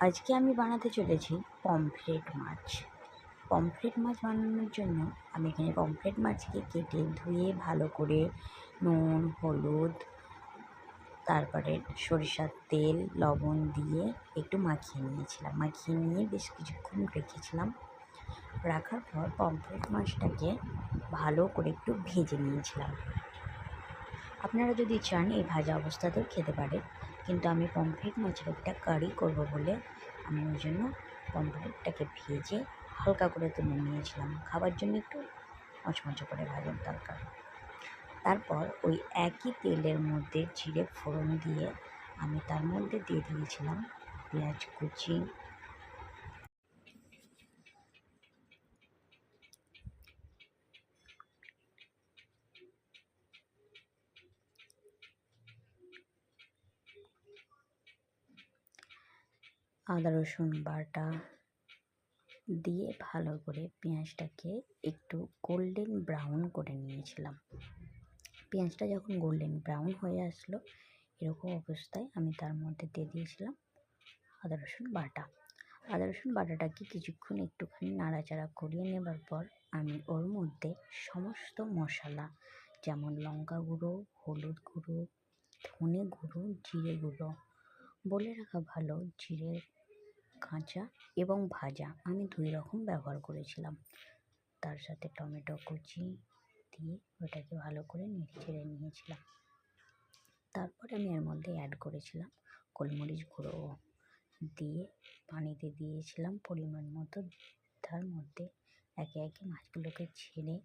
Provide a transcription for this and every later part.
আজকে আমি বানাতে চলেছি পমফ্রেট মাছ। পমফ্রেট মাছ বানানোর জন্য আমি এখানে পমফ্রেট মাছকে কেটে ধুয়ে ভালো করে নুন, হলুদ, তারপরে সরিষার তেল, লবণ দিয়ে একটু মাখিয়ে নিয়েছিলাম। মাখিয়ে নিয়ে বেশ কিছুক্ষণ রেখেছিলাম। রাখার পর পমফ্রেট মাছটাকে ভালো করে একটু ভেজে নিয়েছিলাম। আপনারা যদি চান এই ভাজা অবস্থাতেও খেতে পারেন। কিন্তু আমি পমফ্রেট মাছের একটা কারি করব বলে আমি ওই জন্য পমফ্রেটটাকে ভেজে হালকা করে তুলে নিয়েছিলাম। খাবার জন্য একটু মচমচে করে ভাজার দরকার। তারপর ওই একই তেলের মধ্যে জিরে ফোড়ন দিয়ে আমি তার মধ্যে দিয়ে দিয়েছিলাম পেঁয়াজ কুচি আদা, রসুন বাটা দিয়ে ভালো করে পেঁয়াজটাকে একটু গোল্ডেন ব্রাউন করে নিয়েছিলাম। পেঁয়াজটা যখন গোল্ডেন ব্রাউন হয়ে আসলো, এরকম অবস্থায় আমি তার মধ্যে দিয়ে দিয়েছিলাম আদা, রসুন বাটা। আদা, রসুন বাটাটাকে কিছুক্ষণ একটুখানি নাড়াচাড়া করিয়ে নেবার পর আমি ওর মধ্যে সমস্ত মশলা, যেমন লঙ্কা গুঁড়ো, হলুদ গুঁড়ো, ধনে গুঁড়ো, জিরে গুঁড়ো, বলে রাখা ভালো, জিরে কাঁচা এবং ভাজা। আমি দুই রকম ব্যবহার করেছিলাম। তার সাথে টমেটো কুচি দিয়ে ওটাকে ভালো করে নেড়ে চেড়ে নিয়েছিলাম। তারপরে আমি এর মধ্যে অ্যাড করেছিলাম গোলমরিচ গুঁড়ো দিয়ে পানিতে দিয়েছিলাম পরিমাণ মতো। তার মধ্যে একে একে মাছগুলোকে ছেড়ে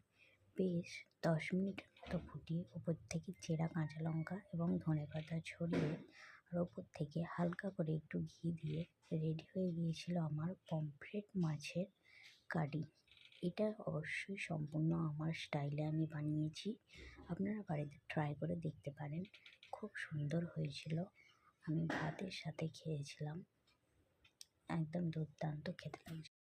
বেশ দশ মিনিট মতো ফুটিয়ে উপর থেকে চেরা কাঁচা লঙ্কা এবং ধনে পাতা ছড়িয়ে আর ওপর থেকে হালকা করে একটু ঘি দিয়ে রেডি হয়ে গিয়েছিল আমার পমফ্রেট মাছের কারি। এটা অবশ্যই সম্পূর্ণ আমার স্টাইলে আমি বানিয়েছি। আপনারা বাড়িতে ট্রাই করে দেখতে পারেন। খুব সুন্দর হয়েছিল। আমি ভাতের সাথে খেয়েছিলাম। একদম দুর্দান্ত খেতে লাগছে।